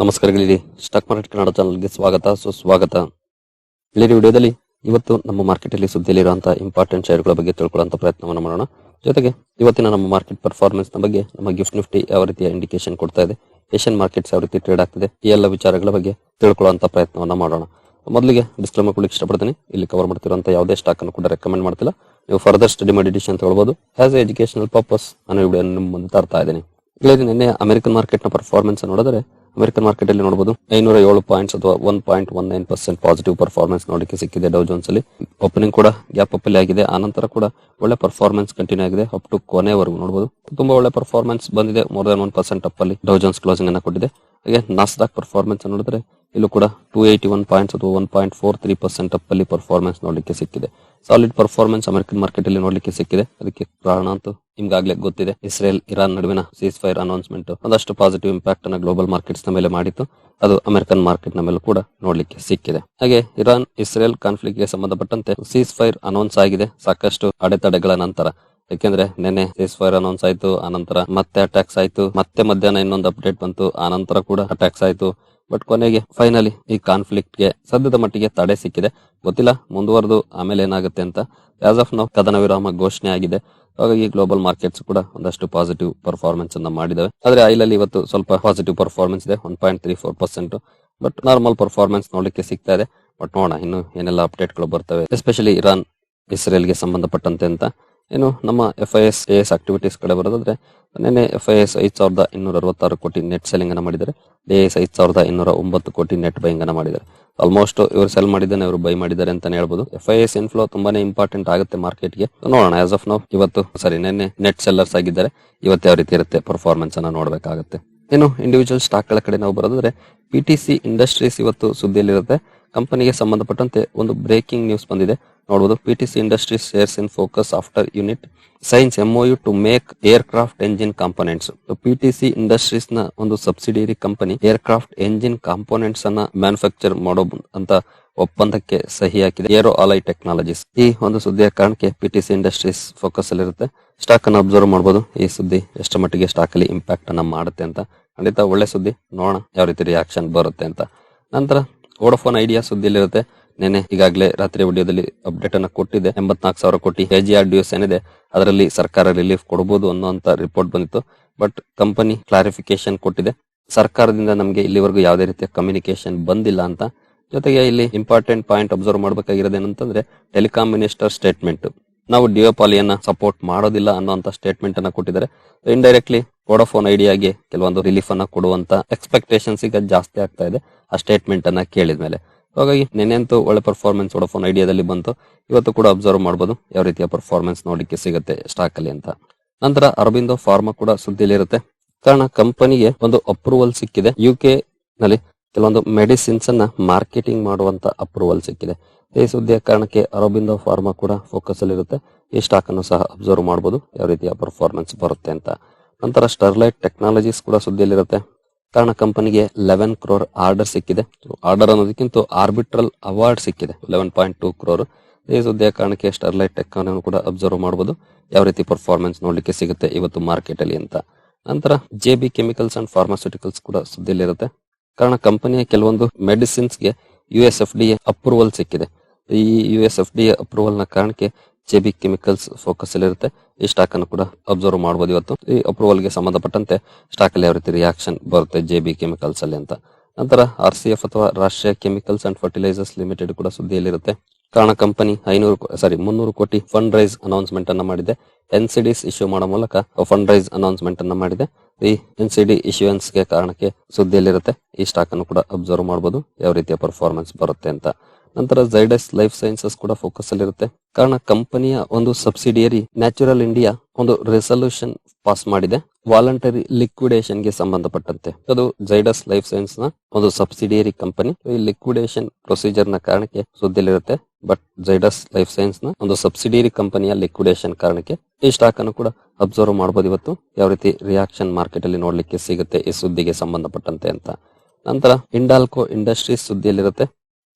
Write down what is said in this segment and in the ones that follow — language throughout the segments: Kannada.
ನಮಸ್ಕಾರಗಳಿರಿ ಸ್ಟಾಕ್ ಮಾರ್ಕೆಟ್ ಕನ್ನಡ ಚಾನಲ್ಗೆ ಸ್ವಾಗತ. ಸುಸ್ವಾಗತ. ಇಲ್ಲಿ ವಿಡಿಯೋದಲ್ಲಿ ಇವತ್ತು ನಮ್ಮ ಮಾರ್ಕೆಟ್ ಅಲ್ಲಿ ಸುದ್ದಿಯಲ್ಲಿರುವಂತಹ ಇಂಪಾರ್ಟೆಂಟ್ ಶೇರ್ಗಳ ಬಗ್ಗೆ ತಿಳ್ಕೊಳ್ಳುವಂತ ಪ್ರಯತ್ನವನ್ನು ಮಾಡೋಣ. ಜೊತೆಗೆ ಇವತ್ತಿನ ನಮ್ಮ ಮಾರ್ಕೆಟ್ ಪರ್ಫಾರ್ಮೆನ್ಸ್ ಬಗ್ಗೆ ನಮ್ಮ ಗಿಫ್ಟ್ ನಿಫ್ಟಿ ಯಾವ ರೀತಿಯ ಇಂಡಿಕೇಶನ್ ಕೊಡ್ತಾ ಇದೆ ಏಷ್ಯನ್ ಮಾರ್ಕೆಟ್ಸ್ ಯಾವ ರೀತಿ ಟ್ರೇಡ್ ಆಗ್ತಿದೆ, ಈ ಎಲ್ಲ ವಿಚಾರಗಳ ಬಗ್ಗೆ ತಿಳ್ಕೊಳ್ಳುವಂತ ಪ್ರಯತ್ನವನ್ನ ಮಾಡೋಣ. ಮೊದಲಿಗೆ ಡಿಸ್ಕ್ಲೇಮರ್ ಕೊಡ್ಲಿಕ್ಕೆ ಇಷ್ಟಪಡ್ತೀನಿ. ಇಲ್ಲಿ ಕವರ್ ಮಾಡ್ತಿರುವಂಥ ಯಾವುದೇ ಸ್ಟಾಕ್ ಅನ್ನು ಕೂಡ ರೆಕಮೆಂಡ್ ಮಾಡ್ತಿಲ್ಲ. ನೀವು ಫರ್ದರ್ ಸ್ಟಡಿ ಮಾಡಿ ಡಿಸಿಷನ್ ತಗೊಳ್ಬಹುದು ಆಸ್ ಎ ಎಜುಕೇಶನಲ್ ಪರ್ಪಸ್ ಅನ್ನೋ ವಿಡಿಯೋ ನಿಮ್ಮ ಮುಂದೆ ತರ್ತಾ ಇದ್ದೀನಿ. ಇಲ್ಲಿ ನಿನ್ನೆ ಅಮೆರಿಕನ್ ಮಾರ್ಕೆಟ್ನ ಪರ್ಫಾರ್ಮೆನ್ಸ್ ನೋಡಿದ್ರೆ ಅಮೆರಿಕನ್ ಮಾರ್ಕೆಟ್ ಅಲ್ಲಿ ನೋಡಬಹುದು ಐನೂರ ಏಳು ಪಾಯಿಂಟ್ಸ್ ಅಥವಾ one point one nine percent positive performance ನೋಡಕ್ಕೆ ಸಿಕ್ಕಿದೆ ಡೌ ಜೋನ್ಸ್ ಅಲ್ಲಿ. ಓಪನಿಂಗ್ ಕೂಡ ಗ್ಯಾಪ್ ಅಪ್ ಅಲ್ಲಿ ಆಗಿದೆ. ಆನಂತರ ಕೂಡ ಒಳ್ಳೆ ಪರ್ಫಾರ್ಮೆನ್ಸ್ ಕಂಟಿನ್ಯೂ ಆಗಿದೆ. ಅಪ್ ಟು ಕೊನೆವರೆಗೂ ನೋಡಬಹುದು ತುಂಬಾ ಒಳ್ಳೆ ಪರ್ಫಾರ್ಮೆನ್ಸ್ ಬಂದಿದೆ. More than one percent up ಅಲ್ಲಿ ಡೌ ಜೋನ್ಸ್ ಕ್ಲೋಸಿಂಗ್ ಅನ್ನ ಕೊಟ್ಟಿದೆ. ಹಾಗೆ ನಾಸ್ಡಾಕ್ ಪರ್ಫಾರ್ಮೆನ್ಸ್ ನೋಡಿದ್ರೆ ಇಲ್ಲೂ ಕೂಡ ಟೂ ಏಯ್ಟಿ ಒನ್ ಪಾಯಿಂಟ್ಸ್ ಅಥವಾ one point four three percent up ಅಲ್ಲಿ ಪರ್ಫಾರ್ಮೆನ್ಸ್ ನೋಡಲಿಕ್ಕೆ ಸಿಕ್ಕಿದೆ. ಸಾಲಿಡ್ ಪರ್ಫಾರ್ಮೆನ್ಸ್ ಅಮೆರಿಕನ್ ಮಾರ್ಕೆಟ್ ಅಲ್ಲಿ ನೋಡ್ಲಿಕ್ಕೆ ಸಿಕ್ಕಿದೆ. ಅದಕ್ಕೆ ಕಾರಣ ಅಂತೂ ನಿಮ್ಗಾಗ್ಲೇ ಗೊತ್ತಿದೆ. ಇಸ್ರೇಲ್, ಇರಾನ್ ನಡುವಿನ ಸೀಸ್ ಫೈರ್ ಅನೌನ್ಸ್ಮೆಂಟ್ ಒಂದಷ್ಟು ಪಾಸಿಟಿವ್ ಇಂಪ್ಯಾಕ್ಟ್ ಅನ್ನ ಗ್ಲೋಬಲ್ ಮಾರ್ಕೆಟ್ಸ್ನ ಮೇಲೆ ಮಾಡಿತ್ತು. ಅದು ಅಮೆರಿಕನ್ ಮಾರ್ಕೆಟ್ನ ಮೇಲೆ ಕೂಡ ನೋಡ್ಲಿಕ್ಕೆ ಸಿಕ್ಕಿದೆ. ಹಾಗೆ ಇರಾನ್, ಇಸ್ರೇಲ್ ಕಾನ್ಫ್ಲಿಕ್ಟ್ಗೆ ಸಂಬಂಧಪಟ್ಟಂತೆ ಸೀಸ್ ಫೈರ್ ಅನೌನ್ಸ್ ಆಗಿದೆ. ಸಾಕಷ್ಟು ಅಡೆತಡೆಗಳ ನಂತರ. ಯಾಕೆಂದ್ರೆ ನಿನ್ನೆ ಸೀಸ್ ಫೈರ್ ಅನೌನ್ಸ್ ಆಯ್ತು, ಆನಂತರ ಮತ್ತೆ ಅಟ್ಯಾಕ್ಸ್ ಆಯ್ತು, ಮತ್ತೆ ಮಧ್ಯಾಹ್ನ ಇನ್ನೊಂದು ಅಪ್ಡೇಟ್ ಬಂತು, ಆನಂತರ ಕೂಡ ಅಟ್ಯಾಕ್ಸ್ ಆಯ್ತು. ಬಟ್ ಕೊನೆಗೆ ಫೈನಲಿ ಈ ಕಾನ್ಫ್ಲಿಕ್ಟ್ಗೆ ಸದ್ಯದ ಮಟ್ಟಿಗೆ ತಡೆ ಸಿಕ್ಕಿದೆ. ಗೊತ್ತಿಲ್ಲ, ಮುಂದುವರೆದು ಆಮೇಲೆ ಏನಾಗುತ್ತೆ ಅಂತ. ಆಸ್ ಆಫ್ ನಾವು ಕದನ ವಿರಾಮ ಘೋಷಣೆ ಆಗಿದೆ. ಹಾಗಾಗಿ ಗ್ಲೋಬಲ್ ಮಾರ್ಕೆಟ್ಸ್ ಕೂಡ ಒಂದಷ್ಟು ಪಾಸಿಟಿವ್ ಪರ್ಫಾರ್ಮೆನ್ಸ್ ಅನ್ನ ಮಾಡಿದಾವೆ. ಆದ್ರೆ ಐಲ್ ಅಲ್ಲಿ ಇವತ್ತು ಸ್ವಲ್ಪ ಪಾಸಿಟಿವ್ ಪರ್ಫಾರ್ಮೆನ್ಸ್ ಇದೆ one point three four percent but normal performance ನೋಡಲಿಕ್ಕೆ ಸಿಗ್ತಾ ಇದೆ. ಬಟ್ ನೋಡೋಣ, ಇನ್ನು ಏನೆಲ್ಲ ಅಪ್ಡೇಟ್ಗಳು ಬರ್ತವೆ. ಎಸ್ಪೆಷಲಿ ಇರಾನ್ ಇಸ್ರೇಲ್ಗೆ ಸಂಬಂಧಪಟ್ಟಂತೆ ಅಂತ. ಏನು ನಮ್ಮ F I S A S activities ಕಡೆ ಬರೋದಾದ್ರೆ, ನಿನ್ನೆ ಎಫ್ ಐ ಎಸ್ ಐದು ಸಾವಿರದ ಇನ್ನೂರ ಅರವತ್ತಾರು ಕೋಟಿ ನೆಟ್ ಸೆಲ್ಲಿಂಗ್ ಅನ್ನ ಮಾಡಿದ್ದಾರೆ. ಡಿ ಎಸ್ ಐದ್ ಸಾವಿರದ ಇನ್ನೂರ ಒಂಬತ್ತು ಕೋಟಿ ನೆಟ್ ಬೈಂಗ್ ಅನ್ನ ಮಾಡಿದ್ದಾರೆ. ಆಲ್ಮೋಸ್ಟ್ ಇವರು ಸೆಲ್ ಮಾಡಿದ್ದಾನೆ, ಇವರು ಬೈ ಮಾಡಿದ್ದಾರೆ ಅಂತಾನೆ ಹೇಳ್ಬೋದು. ಎಫ್ ಐ ಎಸ್ ಇನ್ಫ್ಲೋ ತುಂಬಾನೇ ಇಂಪಾರ್ಟೆಂಟ್ ಆಗುತ್ತೆ ಮಾರ್ಕೆಟ್ಗೆ ನೋಡೋಣ ಆಸ್ ಆಫ್ ನೌ ಇವತ್ತು ಸರಿ ನಿನ್ನೆ ನೆಟ್ ಸೆಲ್ಲರ್ಸ್ ಆಗಿದ್ದಾರೆ. ಇವತ್ತು ಯಾವ ರೀತಿ ಇರುತ್ತೆ ಪರ್ಫಾರ್ಮೆನ್ಸ್ ಅನ್ನ ನೋಡಬೇಕಾಗುತ್ತೆ. ಇನ್ನು ಇಂಡಿವಿಜುವಲ್ ಸ್ಟಾಕ್ಗಳ ಕಡೆ ನಾವು ಬರೋದಾದ್ರೆ ಪಿ ಟಿ ಸಿ ಇಂಡಸ್ಟ್ರೀಸ್ ಇವತ್ತು ಸುದ್ದಿಯಲ್ಲಿರುತ್ತೆ. ಕಂಪನಿಗೆ ಸಂಬಂಧಪಟ್ಟಂತೆ ಒಂದು ಬ್ರೇಕಿಂಗ್ ನ್ಯೂಸ್ ಬಂದಿದೆ. ನೋಡಬಹುದು P T C industries shares in focus after unit signs MOU to make aircraft engine components P ಇಂಡಸ್ಟ್ರೀಸ್ನ ಒಂದು subsidiary company aircraft engine components ಅನ್ನ ಮ್ಯಾನುಫ್ಯಾಕ್ಚರ್ ಮಾಡೋ ಅಂತ ಒಪ್ಪಂದಕ್ಕೆ ಸಹಿ ಹಾಕಿದೆ. ಏರೋ ಅಲೈ ಟೆಕ್ನಾಲಜೀಸ್ ಈ ಒಂದು ಸುದ್ದಿಯ ಕಾರಣಕ್ಕೆ ಪಿ ಟಿ ಇಂಡಸ್ಟ್ರೀಸ್ ಫೋಕಸ್ ಅಲ್ಲಿ ಇರುತ್ತೆ. ಸ್ಟಾಕ್ ಅನ್ನು ಅಬ್ಸರ್ವ್ ಮಾಡಬಹುದು ಈ ಸುದ್ದಿ ಎಷ್ಟು ಮಟ್ಟಿಗೆ ಸ್ಟಾಕ್ ಅಲ್ಲಿ ಇಂಪ್ಯಾಕ್ಟ್ ಅನ್ನ ಮಾಡುತ್ತೆ ಅಂತ. ಖಂಡಿತ ಒಳ್ಳೆ ಸುದ್ದಿ. ನೋಡೋಣ ಯಾವ ರೀತಿ ರಿಯಾಕ್ಷನ್ ಬರುತ್ತೆ ಅಂತ. ನಂತರ ವೋಡಫೋನ್ ಐಡಿಯಾ ಸುದ್ದಿಯಲ್ಲಿರುತ್ತೆ ನೆನೆ ಈಗಾಗಲೇ ರಾತ್ರಿ ವಿಡಿಯೋದಲ್ಲಿ ಅಪ್ಡೇಟ್ ಅನ್ನು ಕೊಟ್ಟಿದೆ. ಎಂಬತ್ನಾಲ್ಕು ಸಾವಿರ ಕೋಟಿ ಎಜಿಆರ್ ಡ್ಯೂಸ್ ಏನಿದೆ, ಅದರಲ್ಲಿ ಸರ್ಕಾರ ರಿಲೀಫ್ ಕೊಡಬಹುದು ಅನ್ನುವಂತ ರಿಪೋರ್ಟ್ ಬಂದಿತ್ತು. ಬಟ್ ಕಂಪನಿ ಕ್ಲಾರಿಫಿಕೇಶನ್ ಕೊಟ್ಟಿದೆ. ಸರ್ಕಾರದಿಂದ ನಮಗೆ ಇಲ್ಲಿವರೆಗೂ ಯಾವುದೇ ರೀತಿಯ ಕಮ್ಯುನಿಕೇಶನ್ ಬಂದಿಲ್ಲ ಅಂತ. ಜೊತೆಗೆ ಇಲ್ಲಿ ಇಂಪಾರ್ಟೆಂಟ್ ಪಾಯಿಂಟ್ ಅಬ್ಸರ್ವ್ ಮಾಡಬೇಕಾಗಿರೋದು ಏನಂತಂದ್ರೆ ಟೆಲಿಕಾಂ ಮಿನಿಸ್ಟರ್ ಸ್ಟೇಟ್ಮೆಂಟ್ ನಾವು ಡಿಯೋಪಾಲಿಯನ್ನ ಸಪೋರ್ಟ್ ಮಾಡೋದಿಲ್ಲ ಅನ್ನುವಂತ ಸ್ಟೇಟ್ಮೆಂಟ್ ಅನ್ನ ಕೊಟ್ಟಿದ್ದಾರೆ. ಇಂಡೈರೆಕ್ಟ್ಲಿ ವೋಡಾಫೋನ್ ಐಡಿಯಾಗೆ ಕೆಲವೊಂದು ರಿಲೀಫ್ ಅನ್ನ ಕೊಡುವಂತ ಎಕ್ಸ್ಪೆಕ್ಟೇಷನ್ಸ್ ಈಗ ಜಾಸ್ತಿ ಆಗ್ತಾ ಇದೆ, ಆ ಸ್ಟೇಟ್ಮೆಂಟ್ ಅನ್ನ ಕೇಳಿದ್ಮೇಲೆ. ಹಾಗಾಗಿ ನೆನೆಂತೂ ಒಳ್ಳೆ ಪರ್ಫಾರ್ಮೆನ್ಸ್ ವೋಡಫೋನ್ ಐಡಿಯಾದಲ್ಲಿ ಬಂತು. ಇವತ್ತು ಕೂಡ ಅಬ್ಸರ್ವ್ ಮಾಡಬಹುದು ಯಾವ ರೀತಿಯ ಪರ್ಫಾರ್ಮೆನ್ಸ್ ನೋಡಲಿಕ್ಕೆ ಸಿಗುತ್ತೆ ಸ್ಟಾಕ್ ಅಲ್ಲಿ ಅಂತ. ನಂತರ ಅರಬಿಂದೋ ಫಾರ್ಮಾ ಕೂಡ ಸುದ್ದಿಯಲ್ಲಿರುತ್ತೆ. ಕಾರಣ ಕಂಪನಿಗೆ ಒಂದು ಅಪ್ರೂವಲ್ ಸಿಕ್ಕಿದೆ. ಯು ಕೆ ನಲ್ಲಿ ಕೆಲವೊಂದು ಮೆಡಿಸಿನ್ಸ್ ಅನ್ನ ಮಾರ್ಕೆಟಿಂಗ್ ಮಾಡುವಂತ ಅಪ್ರೂವಲ್ ಸಿಕ್ಕಿದೆ. ಈ ಸುದ್ದಿಯ ಕಾರಣಕ್ಕೆ ಅರಬಿಂದೋ ಫಾರ್ಮಾ ಕೂಡ ಫೋಕಸ್ ಅಲ್ಲಿ ಇರುತ್ತೆ. ಈ ಸ್ಟಾಕ್ ಅನ್ನು ಸಹ ಅಬ್ಸರ್ವ್ ಮಾಡಬಹುದು ಯಾವ ರೀತಿಯ ಪರ್ಫಾರ್ಮೆನ್ಸ್ ಬರುತ್ತೆ ಅಂತ. ನಂತರ ಸ್ಟರ್ಲೈಟ್ ಟೆಕ್ನಾಲಜೀಸ್ ಕೂಡ ಸುದ್ದಿಯಲ್ಲಿರುತ್ತೆ. ಕಾರಣ ಕಂಪನಿಗೆ ಲೆವೆನ್ ಕ್ರೋರ್ ಆರ್ಡರ್ ಸಿಕ್ಕಿದೆ. ಆರ್ಡರ್ ಅನ್ನೋದಕ್ಕಿಂತ ಆರ್ಬಿಟ್ರಲ್ ಅವಾರ್ಡ್ ಸಿಕ್ಕಿದೆ. ಲೆವೆನ್ ಪಾಯಿಂಟ್ ಟೂ ಕ್ರೋರ್ ಈ ಸುದ್ದಿಯ ಕಾರಣಕ್ಕೆ ಸ್ಟರ್ಲೈಟ್ ಟೆಕ್ ಅನ್ನು ಕೂಡ ಅಬ್ಸರ್ವ್ ಮಾಡಬಹುದು ಯಾವ ರೀತಿ ಪರ್ಫಾರ್ಮೆನ್ಸ್ ನೋಡ್ಲಿಕ್ಕೆ ಸಿಗುತ್ತೆ ಇವತ್ತು ಮಾರ್ಕೆಟ್ ಅಲ್ಲಿ ಅಂತ. ನಂತರ J B chemicals and pharmaceuticals ಕೂಡ ಸುದ್ದಿಯಲ್ಲಿರುತ್ತೆ. ಕಾರಣ ಕಂಪನಿಯ ಕೆಲವೊಂದು ಮೆಡಿಸಿನ್ಸ್ಗೆ U S F D approval ಸಿಕ್ಕಿದೆ. ಈ ಯು ಎಸ್ ಎಫ್ ಡಿ ಅಪ್ರೂವಲ್ನ ಕಾರಣಕ್ಕೆ ಜೆ ಬಿ ಕೆಮಿಕಲ್ಸ್ ಫೋಕಸ್ ಅಲ್ಲಿ ಇರುತ್ತೆ. ಈ ಸ್ಟಾಕ್ ಅನ್ನು ಕೂಡ ಅಬ್ಸರ್ವ್ ಮಾಡಬಹುದು ಇವತ್ತು. ಈ ಅಪ್ರೂವಲ್ಗೆ ಸಂಬಂಧಪಟ್ಟಂತೆ ಸ್ಟಾಕ್ ಅಲ್ಲಿ ಯಾವ ರೀತಿ ರಿಯಾಕ್ಷನ್ ಬರುತ್ತೆ ಜೆ ಬಿ ಕೆಮಿಕಲ್ಸ್ ಅಲ್ಲಿ ಅಂತ. ನಂತರ ಆರ್ ಸಿ ಎಫ್ ಅಥವಾ ರಾಷ್ಟ್ರೀಯ ಕೆಮಿಕಲ್ಸ್ ಅಂಡ್ ಫರ್ಟಿಲೈಸರ್ಸ್ ಲಿಮಿಟೆಡ್ ಕೂಡ ಸುದ್ದಿಯಲ್ಲಿರುತ್ತೆ ಕಾರಣ ಕಂಪನಿ ಐನೂರು ಸಾರಿ ಮುನ್ನೂರು ಕೋಟಿ ಫಂಡ್ ರೈಸ್ ಅನೌನ್ಸ್ಮೆಂಟ್ ಅನ್ನ ಮಾಡಿದೆ. ಎನ್ ಸಿ ಡಿಸ್ ಇಶ್ಯೂ ಮಾಡೋ ಮೂಲಕ ಫಂಡ್ ರೈಸ್ ಅನೌನ್ಸ್ಮೆಂಟ್ ಅನ್ನ ಮಾಡಿದೆ. ಈ ಎನ್ ಸಿ ಡಿ ಇಶ್ಯೂಯನ್ಸ್ ಕಾರಣಕ್ಕೆ ಸುದ್ದಿಯಲ್ಲಿರುತ್ತೆ ಈ ಸ್ಟಾಕ್ ಅನ್ನು ಕೂಡ ಅಬ್ಸರ್ವ್ ಮಾಡಬಹುದು ಯಾವ ರೀತಿಯ ಪರ್ಫಾರ್ಮೆನ್ಸ್ ಬರುತ್ತೆ ಅಂತ. ನಂತರ ಝೈಡಸ್ ಲೈಫ್ ಸೈನ್ಸಸ್ ಕೂಡ ಫೋಕಸ್ ಅಲ್ಲಿ ಇರುತ್ತೆ ಕಾರಣ ಕಂಪನಿಯ ಒಂದು ಸಬ್ಸಿಡಿಯರಿ ನ್ಯಾಚುರಲ್ ಇಂಡಿಯಾ ಒಂದು ರೆಸಲ್ಯೂಷನ್ ಪಾಸ್ ಮಾಡಿದೆ. ವಾಲಂಟರಿ ಲಿಕ್ವಿಡೇಷನ್ಗೆ ಸಂಬಂಧಪಟ್ಟಂತೆ. ಅದು ಜೈಡಸ್ ಲೈಫ್ ಸೈನ್ಸ್ನ ಒಂದು ಸಬ್ಸಿಡಿಯರಿ ಕಂಪನಿ ಈ ಲಿಕ್ವಿಡೇಷನ್ ಪ್ರೊಸೀಜರ್ನ ಕಾರಣಕ್ಕೆ ಸುದ್ದಿಲಿರುತ್ತೆ ಬಟ್ ಜೈಡಸ್ ಲೈಫ್ ಸೈನ್ಸ್ನ ಒಂದು ಸಬ್ಸಿಡಿಯರಿ ಕಂಪನಿಯ ಲಿಕ್ವಿಡೇಷನ್ ಕಾರಣಕ್ಕೆ ಈ ಸ್ಟಾಕ್ ಅನ್ನು ಕೂಡ ಅಬ್ಸರ್ವ್ ಮಾಡಬಹುದು ಇವತ್ತು. ಯಾವ ರೀತಿ ರಿಯಾಕ್ಷನ್ ಮಾರ್ಕೆಟ್ ಅಲ್ಲಿ ನೋಡ್ಲಿಕ್ಕೆ ಸಿಗುತ್ತೆ ಈ ಸುದ್ದಿಗೆ ಸಂಬಂಧಪಟ್ಟಂತೆ ಅಂತ. ನಂತರ ಇಂಡಾಲ್ಕೋ ಇಂಡಸ್ಟ್ರೀಸ್ ಸುದ್ದಿಯಲ್ಲಿರುತ್ತೆ.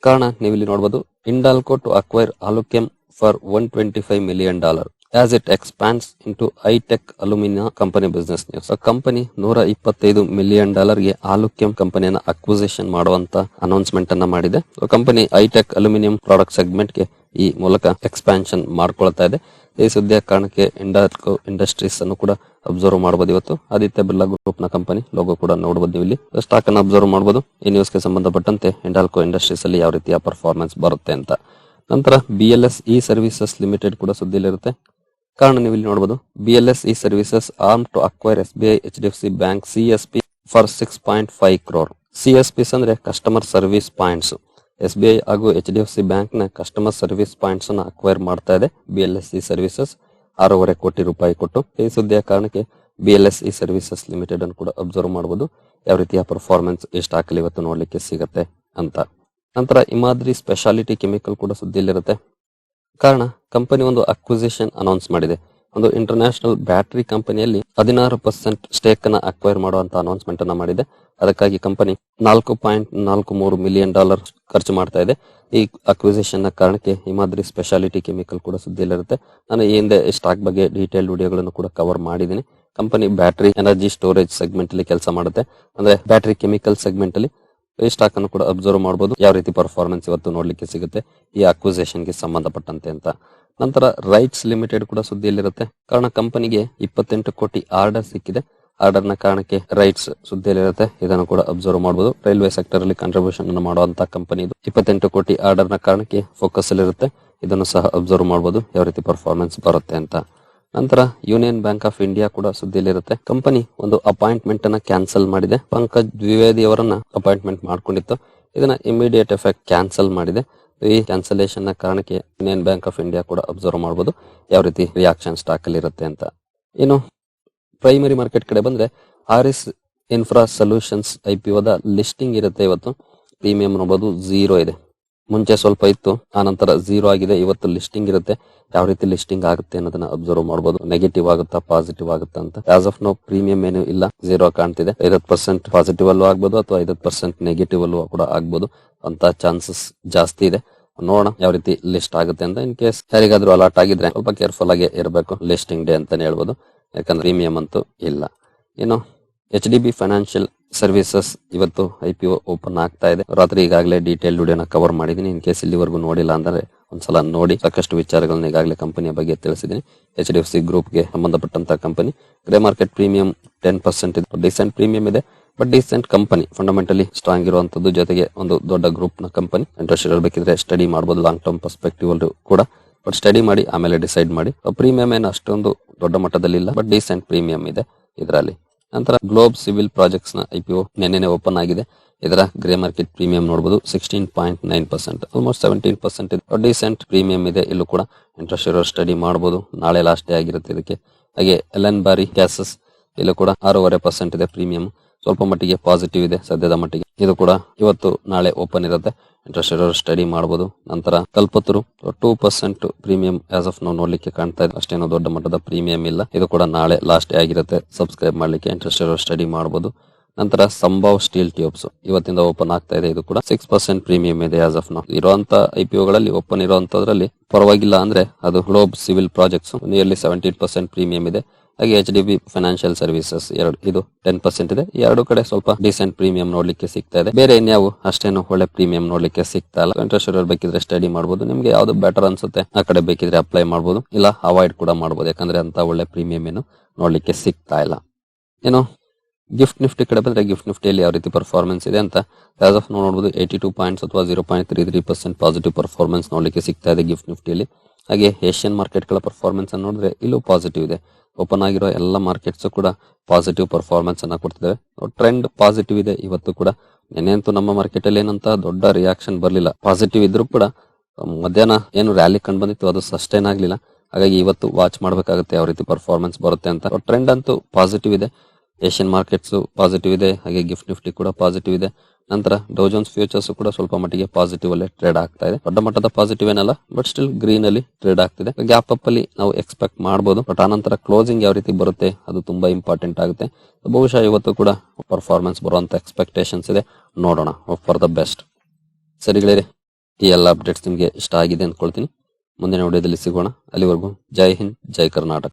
ಕಾರಣ ನೀವು ಇಲ್ಲಿ ನೋಡಬಹುದು Hindalco to acquire AluChem for one twenty five million dollar. As it expands into hi tech aluminium company business news company ನೂರ ಇಪ್ಪತ್ತೈದು ಮಿಲಿಯನ್ ಡಾಲರ್ಗೆ ಆಲುಕ್ಯಂ ಕಂಪನಿಯನ್ನ ಅಕ್ವಿಸೇಷನ್ ಮಾಡುವಂತ ಅನೌನ್ಸ್ಮೆಂಟ್ ಅನ್ನ ಮಾಡಿದೆ. Company hi tech aluminium product ಸೆಗ್ಮೆಂಟ್ಗೆ ಈ ಮೂಲಕ ಎಕ್ಸ್ಪ್ಯಾನ್ಷನ್ ಮಾಡ್ಕೊಳ್ತಾ ಇದೆ. ಈ ಸುದ್ದಿಯ ಕಾರಣಕ್ಕೆ ಇಂಡಾಕೋ ಇಂಡಸ್ಟ್ರೀಸ್ ಅನ್ನು ಕೂಡ ಅಬ್ಸರ್ವ್ ಮಾಡಬಹುದು ಇವತ್ತು. ಆದಿತ್ಯ ಬಿರ್ಲಾ ಗ್ರೂಪ್ನ ಕಂಪನಿ ಲೋಗೋ ಕೂಡ ನೋಡಬಹುದು ಇಲ್ಲಿ. ಸ್ಟಾಕ್ ಅನ್ನು ಅಬ್ಸರ್ವ್ ಮಾಡಬಹುದು ಈ ನ್ಯೂಸ್ಗೆ ಸಂಬಂಧಪಟ್ಟಂತೆ ಇಂಡಾಲ್ಕೋ ಇಂಡಸ್ಟ್ರೀಸ್ ಅಲ್ಲಿ ಯಾವ ರೀತಿಯ ಪರ್ಫಾರ್ಮೆನ್ಸ್ ಬರುತ್ತೆ ಅಂತ. ನಂತರ B L S E services limited ಕೂಡ ಸುದ್ದಿಲಿರುತ್ತೆ ಕಾರಣ ನೀವು ಇಲ್ಲಿ ನೋಡಬಹುದು B L S E services arm to acquire S B I H D F C bank C S P for six point five crore C S Ps ಅಂದ್ರೆ customer service points S B I ಹಾಗೂ ಎಚ್ ಡಿ ಎಫ್ ಸಿ ಬ್ಯಾಂಕ್ನ ಕಸ್ಟಮರ್ ಸರ್ವಿಸ್ ಪಾಯಿಂಟ್ಸ್ ಅನ್ನು ಅಕ್ವೈರ್ ಮಾಡ್ತಾ ಇದೆ. B L S C services ಆರೂವರೆ ಕೋಟಿ ರೂಪಾಯಿ ಕೊಟ್ಟು ಈ ಸುದ್ದಿಯ ಕಾರಣಕ್ಕೆ B L S E services limited ಅನ್ನು ಕೂಡ ಅಬ್ಸರ್ವ್ ಮಾಡಬಹುದು ಯಾವ ರೀತಿಯ ಪರ್ಫಾರ್ಮೆನ್ಸ್ ಈ ಸ್ಟಾಕ್ ಅಲ್ಲಿ ಇವತ್ತು ನೋಡ್ಲಿಕ್ಕೆ ಸಿಗುತ್ತೆ ಅಂತ. ನಂತರ ಇಮಾದ್ರಿ ಸ್ಪೆಷಾಲಿಟಿ ಕೆಮಿಕಲ್ ಕೂಡ ಸುದ್ದಿಯಲ್ಲಿರುತ್ತೆ. ಕಾರಣ ಕಂಪನಿ ಒಂದು ಅಕ್ವಿಸಿಷನ್ ಅನೌನ್ಸ್ ಮಾಡಿದೆ. ಒಂದು ಇಂಟರ್ನ್ಯಾಷನಲ್ ಬ್ಯಾಟರಿ ಕಂಪನಿಯಲ್ಲಿ ಹದಿನಾರು ಪರ್ಸೆಂಟ್ ಸ್ಟೇಕ್ ಅನ್ನ ಅಕ್ವೈರ್ ಮಾಡುವಂತ ಅನೌನ್ಸ್ಮೆಂಟ್ ಅನ್ನ ಮಾಡಿದೆ. ಅದಕ್ಕಾಗಿ ಕಂಪನಿ ನಾಲ್ಕು ಪಾಯಿಂಟ್ ನಾಲ್ಕು ಮೂರು ಮಿಲಿಯನ್ ಡಾಲರ್ ಖರ್ಚು ಮಾಡ್ತಾ ಇದೆ. ಈ ಅಕ್ವಿಸಿಷನ್ನ ಕಾರಣಕ್ಕೆ ಹಿಮಾದ್ರಿ ಸ್ಪೆಷಾಲಿಟಿ ಕೆಮಿಕಲ್ ಕೂಡ ಸುದ್ದಿಯಲ್ಲಿರುತ್ತೆ ನಾನು ಈ ಹಿಂದೆ ಸ್ಟಾಕ್ ಬಗ್ಗೆ ಡೀಟೇಲ್ ವಿಡಿಯೋಗಳನ್ನು ಕೂಡ ಕವರ್ ಮಾಡಿದ್ದೀನಿ. Company battery energy storage segment ಅಲ್ಲಿ ಕೆಲಸ ಮಾಡುತ್ತೆ. ಅಂದ್ರೆ ಬ್ಯಾಟರಿ ಕೆಮಿಕಲ್ ಸೆಗ್ಮೆಂಟ್ ಅಲ್ಲಿ ಈ ಸ್ಟಾಕ್ ಅನ್ನು ಕೂಡ ಅಬ್ಸರ್ವ್ ಮಾಡಬಹುದು ಯಾವ ರೀತಿ ಪರ್ಫಾರ್ಮೆನ್ಸ್ ಇವತ್ತು ನೋಡ್ಲಿಕ್ಕೆ ಸಿಗುತ್ತೆ, ಈ ಅಕ್ವಿಸೇಷನ್ಗೆ ಸಂಬಂಧಪಟ್ಟಂತೆ ಅಂತ. ನಂತರ ರೈಟ್ಸ್ ಲಿಮಿಟೆಡ್ ಕೂಡ ಸುದ್ದಿಯಲ್ಲಿರುತ್ತೆ. ಕಾರಣ ಕಂಪನಿಗೆ ಇಪ್ಪತ್ತೆಂಟು ಕೋಟಿ ಆರ್ಡರ್ ಸಿಕ್ಕಿದೆ. ಆರ್ಡರ್ನ ಕಾರಣಕ್ಕೆ ರೈಟ್ಸ್ ಸುದ್ದಿಯಲ್ಲಿರುತ್ತೆ. ಇದನ್ನು ಕೂಡ ಅಬ್ಸರ್ವ್ ಮಾಡಬಹುದು ರೈಲ್ವೆ ಸೆಕ್ಟರ್ ಅಲ್ಲಿ ಕಾಂಟ್ರಿಬ್ಯೂಷನ್ ಅನ್ನು ಮಾಡುವಂತಹ ಕಂಪನಿ ಇದು. ಇಪ್ಪತ್ತೆಂಟು ಕೋಟಿ ಆರ್ಡರ್ನ ಕಾರಣಕ್ಕೆ ಫೋಕಸ್ ಅಲ್ಲಿ ಇರುತ್ತೆ ಇದನ್ನು ಸಹ ಅಬ್ಸರ್ವ್ ಮಾಡಬಹುದು ಯಾವ ರೀತಿ ಪರ್ಫಾರ್ಮೆನ್ಸ್ ಬರುತ್ತೆ ಅಂತ. ನಂತರ ಯೂನಿಯನ್ ಬ್ಯಾಂಕ್ ಆಫ್ ಇಂಡಿಯಾ ಕೂಡ ಸುದ್ದಿಯಲ್ಲಿರುತ್ತೆ. ಕಂಪನಿ ಒಂದು ಅಪಾಯಿಂಟ್ಮೆಂಟ್ ಅನ್ನ ಕ್ಯಾನ್ಸಲ್ ಮಾಡಿದೆ. ಪಂಕಜ್ ದ್ವಿವೇದಿ ಅವರನ್ನ ಅಪಾಯಿಂಟ್ಮೆಂಟ್ ಮಾಡ್ಕೊಂಡಿತ್ತು. ಇದನ್ನ ಇಮಿಡಿಯೇಟ್ ಎಫೆಕ್ಟ್ ಕ್ಯಾನ್ಸಲ್ ಮಾಡಿದೆ. ಈ ಕ್ಯಾನ್ಸಲೇಷನ್ನ ಕಾರಣಕ್ಕೆ ಯೂನಿಯನ್ ಬ್ಯಾಂಕ್ ಆಫ್ ಇಂಡಿಯಾ ಕೂಡ ಅಬ್ಸರ್ವ್ ಮಾಡಬಹುದು ಯಾವ ರೀತಿ ರಿಯಾಕ್ಷನ್ ಸ್ಟಾಕ್ ಅಲ್ಲಿ ಇರುತ್ತೆ ಅಂತ. ಇನ್ನು ಪ್ರೈಮರಿ ಮಾರ್ಕೆಟ್ ಕಡೆ ಬಂದ್ರೆ R S infra solutions I P ಒದ ಲಿಸ್ಟಿಂಗ್ ಇರುತ್ತೆ ಇವತ್ತು. ಪ್ರೀಮಿಯಂ ನೋಡಬಹುದು ಝೀರೋ ಇದೆ. ಮುಂಚೆ ಸ್ವಲ್ಪ ಇತ್ತು ಆ ನಂತರ ಝೀರೋ ಆಗಿದೆ. ಇವತ್ತು ಲಿಸ್ಟಿಂಗ್ ಇರುತ್ತೆ. ಯಾವ ರೀತಿ ಲಿಸ್ಟಿಂಗ್ ಆಗುತ್ತೆ ಅನ್ನೋದನ್ನ ಅಬ್ಸರ್ವ್ ಮಾಡಬಹುದು ನೆಗೆಟಿವ್ ಆಗುತ್ತಾ ಪಾಸಿಟಿವ್ ಆಗುತ್ತಾ ಅಂತ. ಆಸ್ ಆಫ್ ನೋ ಪ್ರೀಮಿಯಂ ಏನು ಇಲ್ಲ. ಝೀರೋ ಕಾಣ್ತಿದೆ. ಐವತ್ ಪರ್ಸೆಂಟ್ ಪಾಸಿಟಿವ್ ಅಲ್ಲೂ ಆಗ್ಬೋದು ಅಥವಾ ಐವತ್ ಪರ್ಸೆಂಟ್ ನೆಗೆಟಿವ್ ಅಲ್ಲೂ ಕೂಡ ಆಗ್ಬೋದು. ಅಂತ ಚಾನ್ಸಸ್ ಜಾಸ್ತಿ ಇದೆ. ನೋಡೋಣ ಯಾವ ರೀತಿ ಲಿಸ್ಟ್ ಆಗುತ್ತೆ ಅಂತ ಇನ್ ಕೇಸ್ ಯಾರಿಗಾದ್ರೂ ಅಲರ್ಟ್ ಆಗಿದ್ರೆ ಸ್ವಲ್ಪ ಕೇರ್ಫುಲ್ ಆಗಿ ಇರಬೇಕು ಲಿಸ್ಟಿಂಗ್ ಡೇ ಅಂತಾನೆ ಹೇಳ್ಬೋದು. ಯಾಕಂದ್ರೆ ಪ್ರೀಮಿಯಂ ಅಂತೂ ಇಲ್ಲ. ಏನು H D B financial services ಇವತ್ತು ಐ ಪಿ ಓಪನ್ ಆಗ್ತಾ ಇದೆ. ರಾತ್ರಿ ಈಗಾಗಲೇ ಡೀಟೇಲ್ ವಿಡಿಯೋನ ಕವರ್ ಮಾಡಿದ್ದೀನಿ. ಇನ್ ಕೇಸ್ ಇಲ್ಲಿವರೆಗೂ ನೋಡಿಲ್ಲ ಅಂದ್ರೆ ಒಂದ್ಸಲ ನೋಡಿ. ಸಾಕಷ್ಟು ವಿಚಾರಗಳನ್ನ ಈಗಾಗಲೇ ಕಂಪನಿಯ ಬಗ್ಗೆ ತಿಳಿಸಿದ್ದೀನಿ. ಎಚ್ ಡಿ ಎಫ್ ಸಿ ಗ್ರೂಪ್ಗೆ ಸಂಬಂಧಪಟ್ಟಂತ company grey market premium ten percent ಇದೆ. ಡಿಸೆಂಟ್ ಪ್ರೀಮಿಯಂ ಇದೆ. But decent company fundamentally strong ಇರುವಂತದ್ದು ಜೊತೆಗೆ ಒಂದು ದೊಡ್ಡ ಗ್ರೂಪ್ನ ಕಂಪನಿ ಇಂಟ್ರೆಸ್ಟ್ ಇರಬೇಕಿದ್ರೆ ಸ್ಟಡಿ ಮಾಡಬಹುದು ಲಾಂಗ್ ಟರ್ಮ್ ಪರ್ಸ್ಪೆಕ್ಟಿವ್ ಅಲ್ಲಿ ಕೂಡ. ಬಟ್ ಸ್ಟಡಿ ಮಾಡಿ, ಆಮೇಲೆ ಡಿಸೈಡ್ ಮಾಡಿ. ಪ್ರೀಮಿಯಂ ಏನು ಅಷ್ಟೊಂದು ದೊಡ್ಡ ಮಟ್ಟದಲ್ಲಿ ಇಲ್ಲ ಬಟ್ ಡಿಸೆಂಟ್ ಪ್ರೀಮಿಯಂ ಇದೆ ಇದರಲ್ಲಿ. ನಂತರ ಗ್ಲೋಬ್ ಸಿವಿಲ್ ಪ್ರಾಜೆಕ್ಟ್ಸ್ನ ಐಪಿಒ ನಿನ್ನೆ ಓಪನ್ ಆಗಿದೆ. ಇದರ ಗ್ರೇ ಮಾರ್ಕೆಟ್ ಪ್ರೀಮಿಯಂ ನೋಡಬಹುದು sixteen point nine percent almost seventeen percent ಇದೆ. ಡಿಸೆಂಟ್ ಪ್ರೀಮಿಯಂ ಇದೆ ಇಲ್ಲೂ ಕೂಡ. ಇಂಟ್ರೆಸ್ಟ್ ಇರೋ ಸ್ಟಡಿ ಮಾಡಬಹುದು ನಾಳೆ ಲಾಸ್ಟ್ ಡೇ ಆಗಿರುತ್ತೆ ಇದಕ್ಕೆ. ಹಾಗೆ ಎಲ್ ಎನ್ ಬಾರಿ ಗ್ಯಾಸಸ್ ಇಲ್ಲೂ ಕೂಡ ಆರೂವರೆ ಪರ್ಸೆಂಟ್ ಇದೆ ಪ್ರೀಮಿಯಂ ಸ್ವಲ್ಪ ಮಟ್ಟಿಗೆ ಪಾಸಿಟಿವ್ ಇದೆ, ಸದ್ಯದ ಮಟ್ಟಿಗೆ. ಇದು ಕೂಡ ಇವತ್ತು ನಾಳೆ ಓಪನ್ ಇರುತ್ತೆ. ಇಂಟ್ರೆಸ್ಟ್ ಇರೋರು ಸ್ಟಡಿ ಮಾಡಬಹುದು ನಂತರ Kalpataru two percent premium as of ನಾವು ನೋಡ್ಲಿಕ್ಕೆ ಕಾಣ್ತಾ ಇದೆ. ಅಷ್ಟೇನೋ ದೊಡ್ಡ ಮಟ್ಟದ ಪ್ರೀಮಿಯಂ ಇಲ್ಲ. ಇದು ಕೂಡ ನಾಳೆ ಲಾಸ್ಟ್ ಆಗಿರುತ್ತೆ. ಸಬ್ಸ್ಕ್ರೈಬ್ ಮಾಡ್ಲಿಕ್ಕೆ ಇಂಟ್ರೆಸ್ಟ್ ಇರೋರು ಸ್ಟಡಿ ಮಾಡಬಹುದು ನಂತರ ಸಂಭವ್ ಸ್ಟೀಲ್ ಟ್ಯೂಬ್ಸ್ ಇವತ್ತಿಂದ ಓಪನ್ ಆಗ್ತಾ ಇದೆ. ಇದು ಕೂಡ ಸಿಕ್ಸ್ ಪರ್ಸೆಂಟ್ ಪ್ರೀಮಿಯಂ ಇದೆ ಆಸ್ ಆಫ್ ನಾವು ಇರುವಂತ ಐಪಿಒಗಳಲ್ಲಿ ಓಪನ್ ಇರುವಂತದ್ರಲ್ಲಿ ಪರವಾಗಿಲ್ಲ ಅಂದ್ರೆ ಅದು globe civil projects nearly seventeen percent premium ಇದೆ. ಹಾಗೆ H D B financial services ಎರಡು, ಇದು ಟೆನ್ ಪರ್ಸೆಂಟ್ ಇದೆ. ಎರಡು ಕಡೆ ಸ್ವಲ್ಪ ಡಿಸೆಂಟ್ ಪ್ರೀಮಿಯಂ ನೋಡ್ಲಿಕ್ಕೆ ಸಿಗ್ತಾ ಇದೆ. ಬೇರೆ ಇನ್ಯಾವು ಅಷ್ಟೇನು ಒಳ್ಳೆ ಪ್ರೀಮಿಯಂ ನೋಡ್ಲಿಕ್ಕೆ ಸಿಗ್ತಾ ಇಲ್ಲ. ಇಂಟ್ರೆಸ್ಟ್ ಬೇಕಿದ್ರೆ ಸ್ಟಡಿ ಮಾಡಬಹುದು ನಿಮ್ಗೆ ಯಾವ್ದು ಬೆಟರ್ ಅನ್ಸುತ್ತೆ, ಆ ಕಡೆ ಬೇಕಿದ್ರೆ ಅಪ್ಲೈ ಮಾಡಬಹುದು ಇಲ್ಲ ಅವಾಯ್ಡ್ ಕೂಡ ಮಾಡಬಹುದು ಯಾಕಂದ್ರೆ ಅಂತ ಒಳ್ಳೆ ಪ್ರೀಮಿಯಂ ಏನು ನೋಡ್ಲಿಕ್ಕೆ ಸಿಗ್ತಾ ಇಲ್ಲ. ಏನು? ಗಿಫ್ಟ್ ನಿಫ್ಟಿ ಕಡೆ ಬಂದ್ರೆ ಗಿಫ್ಟ್ ನಿಫ್ಟಿಯಲ್ಲಿ ಯಾವ ರೀತಿ ಪರ್ಫಾರ್ಮೆನ್ಸ್ ಇದೆ ಅಂತ ಆಸ್ ಆಫ್ ನೋಡಬಹುದು ಏಯ್ಟಿ ಟೂ ಪಾಯಿಂಟ್ಸ್ ಅಥವಾ zero point three three percent positive performance ನೋಡ್ಲಿಕ್ಕೆ ಸಿಗ್ತಾ ಇದೆ ಗಿಫ್ಟ್ ನಿಫ್ಟಿಯಲ್ಲಿ ಹಾಗೆ ಏಷ್ಯನ್ ಮಾರ್ಕೆಟ್ಗಳ ಪರ್ಫಾರ್ಮೆನ್ಸ್ ಅನ್ನು ನೋಡಿದ್ರೆ ಇಲ್ಲೂ ಪಾಸಿಟಿವ್ ಇದೆ. ಓಪನ್ ಆಗಿರೋ ಎಲ್ಲ ಮಾರ್ಕೆಟ್ಸ್ ಕೂಡ ಪಾಸಿಟಿವ್ ಪರ್ಫಾರ್ಮೆನ್ಸ್ ಅನ್ನ ಕೊಡ್ತಿದ್ದಾವೆ ಟ್ರೆಂಡ್ ಪಾಸಿಟಿವ್ ಇದೆ ಇವತ್ತು ಕೂಡ. ನೆನೆಯಂತೂ ನಮ್ಮ ಮಾರ್ಕೆಟ್ ಅಲ್ಲಿ ಏನಂತ ದೊಡ್ಡ ರಿಯಾಕ್ಷನ್ ಬರಲಿಲ್ಲ. ಪಾಸಿಟಿವ್ ಇದ್ರೂ ಕೂಡ, ಮಧ್ಯಾಹ್ನ ಏನು ರ್ಯಾಲಿ ಕಂಡು ಬಂದಿತ್ತು, ಅದು ಸಸ್ಟೈನ್ ಆಗಲಿಲ್ಲ. ಹಾಗಾಗಿ ಇವತ್ತು ವಾಚ್ ಮಾಡಬೇಕಾಗುತ್ತೆ ಯಾವ ರೀತಿ ಪರ್ಫಾರ್ಮೆನ್ಸ್ ಬರುತ್ತೆ ಅಂತ. ಟ್ರೆಂಡ್ ಅಂತೂ ಪಾಸಿಟಿವ್ ಇದೆ. ಏಷ್ಯನ್ ಮಾರ್ಕೆಟ್ಸ್ ಪಾಸಿಟಿವ್ ಇದೆ. ಹಾಗೆ ಗಿಫ್ಟ್ ನಿಫ್ಟಿ ಕೂಡ ಪಾಸಿಟಿವ್ ಇದೆ. ನಂತರ ಡೋಜೋನ್ಸ್ ಫ್ಯೂಚರ್ಸ್ ಕೂಡ ಸ್ವಲ್ಪ ಮಟ್ಟಿಗೆ ಪಾಸಿಟಿವ್ ಅಲ್ಲಿ ಟ್ರೇಡ್ ಆಗ್ತಾ ಇದೆ. ದೊಡ್ಡ ಮಟ್ಟದ ಪಾಸಿಟಿವ್ ಏನಲ್ಲ ಬಟ್ ಸ್ಟಿಲ್ ಗ್ರೀನ್ ಅಲ್ಲಿ ಟ್ರೇಡ್ ಆಗ್ತಿದೆ. ಗ್ಯಾಪ್ ಅಪ್ ಅಲ್ಲಿ ನಾವು ಎಕ್ಸ್ಪೆಕ್ಟ್ ಮಾಡಬಹುದು ಬಟ್ ಆನಂತರ ಕ್ಲೋಸಿಂಗ್ ಯಾವ ರೀತಿ ಬರುತ್ತೆ, ಅದು ತುಂಬಾ ಇಂಪಾರ್ಟೆಂಟ್ ಆಗುತ್ತೆ. ಬಹುಶಃ ಇವತ್ತು ಕೂಡ ಪರ್ಫಾರ್ಮೆನ್ಸ್ ಬರುವಂತ ಎಕ್ಸ್ಪೆಕ್ಟೇಷನ್ಸ್ ಇದೆ. ನೋಡೋಣ ಫಾರ್ ದ ಬೆಸ್ಟ್ ಸರಿಗಳೇ ಈ ಎಲ್ಲ ಅಪ್ಡೇಟ್ಸ್ ನಿಮಗೆ ಇಷ್ಟ ಆಗಿದೆ ಅಂದ್ಕೊಳ್ತೀನಿ. ಮುಂದಿನ ವಿಡಿಯೋದಲ್ಲಿ ಸಿಗೋಣ. ಅಲ್ಲಿವರೆಗೂ ಜೈ ಹಿಂದ್, ಜೈ ಕರ್ನಾಟಕ.